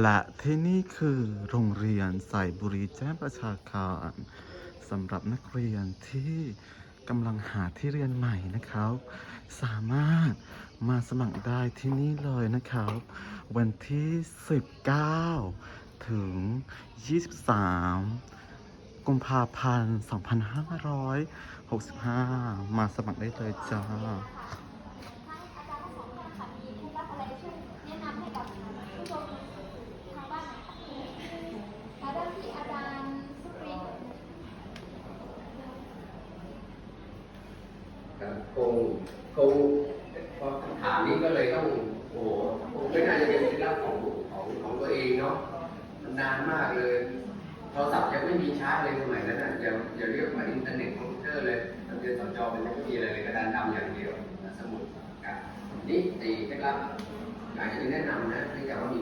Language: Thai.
และที่นี่คือโรงเรียนสายบุรีแจ้งประชาคารสำหรับนักเรียนที่กำลังหาที่เรียนใหม่นะครับ สามารถมาสมัครได้ที่นี่เลยนะครับ วันที่ 19 ถึง 23 กุมภาพันธ์ 2565 มาสมัครได้เลยจ้า ให้อาจารย์ทั้งสองท่านค่ะมีเคล็ดลับอะไรช่วยแนะนำให้กับผู้ชมทางบ้านหน่อยค่ะมาเริ่มที่อาจารย์สุปริน ครับคงคงพอคำถามนี้ก็เลยต้องโอ้โหคงไม่น่าจะเป็นเคล็ดลับของของของตัวเองเนาะนานมากเลยโทรศัพท์ยังไม่มีชาร์จเลยสมัยนั้นอะอย่าอย่าเรียกว่าอินเทอร์เน็ตคอมพิวเตอร์เลยเราเรียนสจเป็นไม่มีอะไรเลยกระดานดำอย่างเดียวสมุดปากกานี่ตีเคล็ดลับอยากจะแนะนำนะที่จะว่ามี